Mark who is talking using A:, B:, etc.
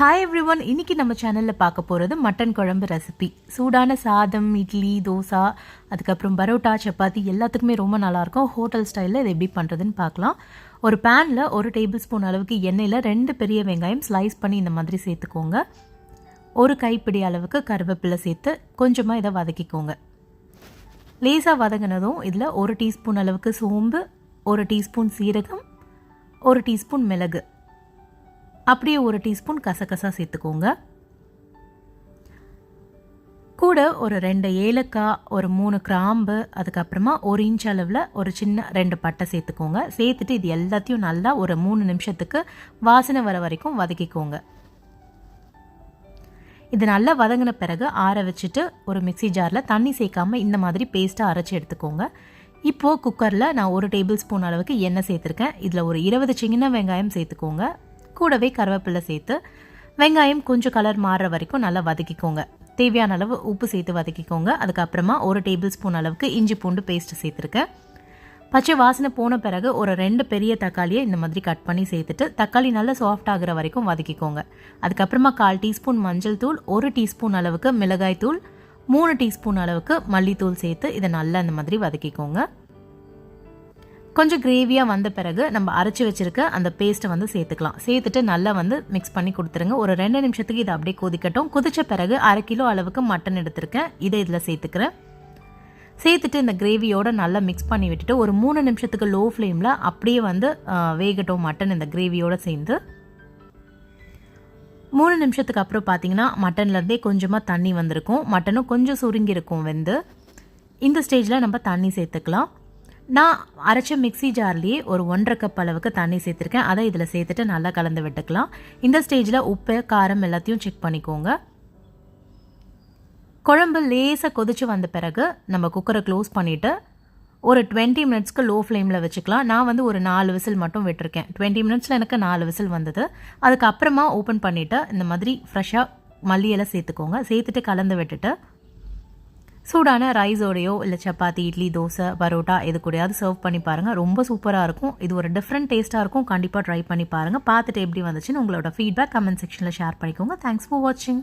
A: Hi every one இன்னைக்கு நம்ம சேனலில் பார்க்க போகிறது மட்டன் குழம்பு ரெசிபி சூடான சாதம் இட்லி தோசை அதுக்கப்புறம் பரோட்டா சப்பாத்தி எல்லாத்துக்குமே ரொம்ப நல்லாயிருக்கும். ஹோட்டல் ஸ்டைலில் இது எப்படி பண்ணுறதுன்னு பார்க்கலாம். ஒரு பேனில் ஒரு டேபிள் ஸ்பூன் அளவுக்கு எண்ணெயில் ரெண்டு பெரிய வெங்காயம் ஸ்லைஸ் பண்ணி இந்த மாதிரி சேர்த்துக்கோங்க. ஒரு கைப்பிடி அளவுக்கு கருவேப்பிலை சேர்த்து கொஞ்சமாக இதை வதக்கிக்கோங்க. லேசாக வதங்கினதும் இதில் ஒரு டீஸ்பூன் அளவுக்கு சோம்பு ஒரு டீஸ்பூன் சீரகம் ஒரு டீஸ்பூன் மிளகு. அப்படியே ஒரு டீஸ்பூன் கசகசா சேர்த்துக்கோங்க. கூட ஒரு ரெண்டு ஏலக்காய் ஒரு மூணு கிராம்பு அதுக்கப்புறமா ஒரு இன்ச் அளவில் ஒரு சின்ன ரெண்டு பட்டை சேர்த்துக்கோங்க. சேர்த்துட்டு இது எல்லாத்தையும் நல்லா ஒரு மூணு நிமிஷத்துக்கு வாசனை வர வரைக்கும் வதக்கிக்கோங்க. இது நல்லா வதங்கின பிறகு ஆற வச்சுட்டு ஒரு மிக்சி ஜாரில் தண்ணி சேர்க்காம இந்த மாதிரி பேஸ்ட்டாக அரைச்சி எடுத்துக்கோங்க. இப்போது குக்கரில் நான் ஒரு டேபிள் ஸ்பூன் அளவுக்கு எண்ணெய் சேர்த்துருக்கேன். இதில் ஒரு இருபது சின்ன வெங்காயம் சேர்த்துக்கோங்க. கூடவே கருவேப்பிலை சேர்த்து வெங்காயம் கொஞ்சம் கலர் மாறுற வரைக்கும் நல்லா வதக்கிக்கோங்க. தேவையான அளவு உப்பு சேர்த்து வதக்கிக்கோங்க. அதுக்கப்புறமா ஒரு டேபிள் ஸ்பூன் அளவுக்கு இஞ்சி பூண்டு பேஸ்ட் சேர்த்துருக்கேன். பச்சை வாசனை போன பிறகு ஒரு ரெண்டு பெரிய தக்காளியை இந்த மாதிரி கட் பண்ணி சேர்த்துட்டு தக்காளி நல்லா சாஃப்ட் ஆகிற வரைக்கும் வதக்கிக்கோங்க. அதுக்கப்புறமா கால் டீஸ்பூன் மஞ்சள் தூள் ஒரு டீஸ்பூன் அளவுக்கு மிளகாய் தூள் மூணு டீஸ்பூன் அளவுக்கு மல்லித்தூள் சேர்த்து இதை நல்லா இந்த மாதிரி வதக்கிக்கோங்க. கொஞ்சம் கிரேவியாக வந்த பிறகு நம்ம அரைச்சி வச்சுருக்க அந்த பேஸ்ட்டை வந்து சேர்த்துக்கலாம். சேர்த்துட்டு நல்லா வந்து மிக்ஸ் பண்ணி கொடுத்துருங்க. ஒரு ரெண்டு நிமிஷத்துக்கு இதை அப்படியே கொதிக்கட்டும். கொதித்த பிறகு அரை கிலோ அளவுக்கு மட்டன் எடுத்திருக்கேன். இதை இதில் சேர்த்துக்கிறேன். சேர்த்துட்டு இந்த கிரேவியோட நல்லா மிக்ஸ் பண்ணி விட்டுட்டு ஒரு மூணு நிமிஷத்துக்கு லோ ஃப்ளேமில் அப்படியே வந்து வேகட்டும் மட்டன் இந்த கிரேவியோடு சேர்ந்து. மூணு நிமிஷத்துக்கு அப்புறம் பார்த்தீங்கன்னா மட்டன்லேருந்தே கொஞ்சமாக தண்ணி வந்திருக்கும். மட்டனும் கொஞ்சம் சுருங்கி இருக்கும் வெந்து. இந்த ஸ்டேஜில் நம்ம தண்ணி சேர்த்துக்கலாம். நான் அரைச்ச மிக்சி ஜார்லேயே ஒரு ஒன்றரை கப் அளவுக்கு தண்ணி சேர்த்துருக்கேன். அதை இதில் சேர்த்துட்டு நல்லா கலந்து விட்டுக்கலாம். இந்த ஸ்டேஜில் உப்பு காரம் எல்லாத்தையும் செக் பண்ணிக்கோங்க. குழம்பு லேசாக கொதிச்சு வந்த பிறகு நம்ம குக்கரை க்ளோஸ் பண்ணிவிட்டு ஒரு டுவெண்ட்டி மினிட்ஸ்க்கு லோ ஃப்ளேமில் வச்சுக்கலாம். நான் வந்து ஒரு நாலு விசில் மட்டும் விட்டுருக்கேன். டுவெண்ட்டி மினிட்ஸில் எனக்கு நாலு விசில் வந்தது. அதுக்கப்புறமா ஓப்பன் பண்ணிவிட்டு இந்த மாதிரி ஃப்ரெஷ்ஷாக மல்லியெல்லாம் சேர்த்துக்கோங்க. சேர்த்துட்டு கலந்து விட்டுட்டு சூடான ரைஸோடையோ இல்லை சப்பாத்தி இட்லி தோசை பரோட்டா இது கூடயாவது சர்வ் பண்ணி பாருங்கள் ரொம்ப சூப்பராக இருக்கும். இது ஒரு டிஃப்ரெண்ட் டேஸ்ட்டாக இருக்கும். கண்டிப்பாக ட்ரை பண்ணி பாருங்கள் பார்த்துட்டு எப்படி வந்துச்சுன்னு உங்களோட ஃபீட்பேக் கமெண்ட் செக்ஷனில் ஷேர் பண்ணிக்கோங்க. தேங்க்ஸ் ஃபார் வாட்சிங்